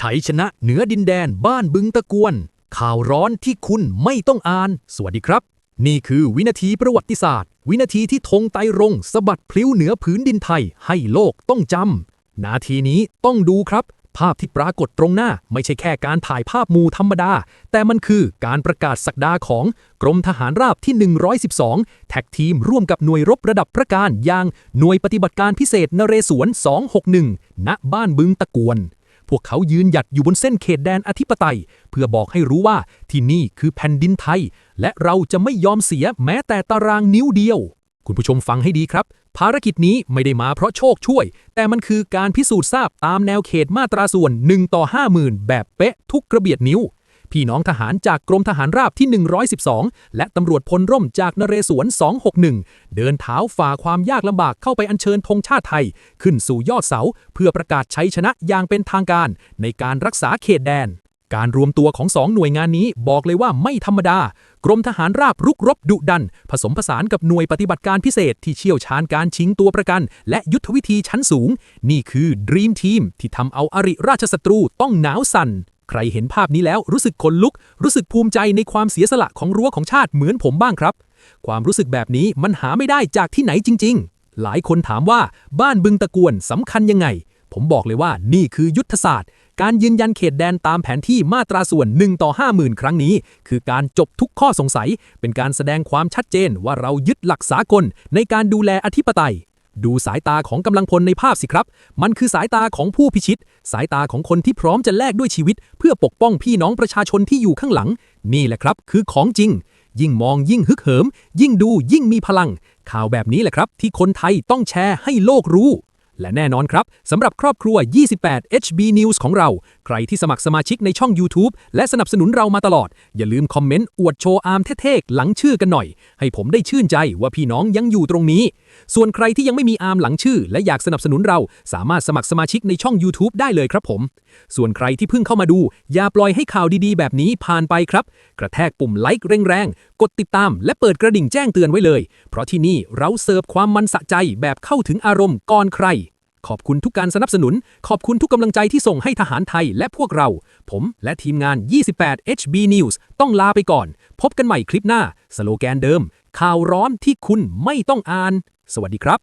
ชัยชนะเหนือดินแดนบ้านบึงตะกวน ข่าวร้อนที่คุณไม่ต้องอ่าน สวัสดีครับ นี่คือวินาทีประวัติศาสตร์ วินาทีที่ธงไตรรงสะบัดพลิ้วเหนือผืนดินไทย ให้โลกต้องจำนาทีนี้ต้องดูครับ ภาพที่ปรากฏตรงหน้าไม่ใช่แค่การถ่ายภาพมูธรรมดา แต่มันคือการประกาศสักดาของกรมทหารราบที่ 112 แท็กทีมร่วมกับหน่วยรบระดับประการอย่างหน่วยปฏิบัติการพิเศษนเรศวร 261 ณ บ้านบึงตะกวน พวกเขายืนหยัดอยู่บนเส้นเขตแดนอธิปไตย เพื่อบอกให้รู้ว่าที่นี่คือแผ่นดินไทย และเราจะไม่ยอมเสียแม้แต่ตารางนิ้วเดียว คุณผู้ชมฟังให้ดีครับ ภารกิจนี้ไม่ได้มาเพราะโชคช่วย แต่มันคือการพิสูจน์ทราบตามแนวเขตมาตราส่วน1ต่อ50,000 แบบเป๊ะทุกกระเบียดนิ้ว พี่น้องทหารจากกรมทหารราบที่ 112 และตำรวจพลร่มจากนเรศวร 261 เดินเท้าฝ่าความยากลำบากเข้าไปอัญเชิญธงชาติไทย ขึ้นสู่ยอดเสา เพื่อประกาศชัยชนะอย่างเป็นทางการในการรักษาเขตแดนการรวมตัวของสองหน่วยงานนี้บอกเลยว่าไม่ธรรมดา กรมทหารราบรุกรบดุดัน ผสมผสานกับหน่วยปฏิบัติการพิเศษที่เชี่ยวชาญการชิงตัวประกัน และยุทธวิธีชั้นสูง นี่คือด e ีมทีมที่ทำเอาอริราชศัตรูต้องหนาวสั่น ใครเห็นภาพนี้แล้วรู้สึกขนลุก รู้สึกภูมิใจในความเสียสละของรั้วของชาติเหมือนผมบ้างครับ ความรู้สึกแบบนี้มันหาไม่ได้จากที่ไหนจริง ๆ หลายคนถามว่าบ้านบึงตะกวนสำคัญยังไง ผมบอกเลยว่านี่คือยุทธศาสตร์ การยืนยันเขตแดนตามแผนที่มาตราส่วน1ต่อ50,000 ครั้งนี้ คือการจบทุกข้อสงสัย เป็นการแสดงความชัดเจนว่าเรายึดหลักสากลในการดูแลอธิปไตย ดูสายตาของกำลังพลในภาพสิครับ มันคือสายตาของผู้พิชิต สายตาของคนที่พร้อมจะแลกด้วยชีวิต เพื่อปกป้องพี่น้องประชาชนที่อยู่ข้างหลัง นี่แหละครับ คือของจริง ยิ่งมองยิ่งฮึกเหิม ยิ่งดูยิ่งมีพลัง ข่าวแบบนี้แหละครับ ที่คนไทยต้องแชร์ให้โลกรู้ และแน่นอนครับสำหรับครอบครัว 28 HB News ของเรา ใครที่สมัครสมาชิกในช่อง YouTube และสนับสนุนเรามาตลอด อย่าลืมคอมเมนต์อวดโชว์อาร์มเท่ๆหลังชื่อกันหน่อย ให้ผมได้ชื่นใจว่าพี่น้องยังอยู่ตรงนี้ ส่วนใครที่ยังไม่มีอาร์มหลังชื่อ และอยากสนับสนุนเราสามารถสมัครสมาชิกในช่อง YouTube ได้เลยครับผม ส่วนใครที่เพิ่งเข้ามาดู อย่าปล่อยให้ข่าวดีๆ แบบนี้ผ่านไปครับ กระแทกปุ่มไลค์แรงๆกดติดตามและเปิดกระดิ่งแจ้งเตือนไว้เลย เพราะที่นี่เราเสิร์ฟความมันสะใจแบบเข้าถึงอารมณ์ก่อนใคร ขอบคุณทุกการสนับสนุน ขอบคุณทุกกำลังใจที่ส่งให้ทหารไทยและพวกเรา ผมและทีมงาน 28 HB News ต้องลาไปก่อน พบกันใหม่คลิปหน้า สโลแกนเดิม ข่าวร้อนที่คุณไม่ต้องอ่าน สวัสดีครับ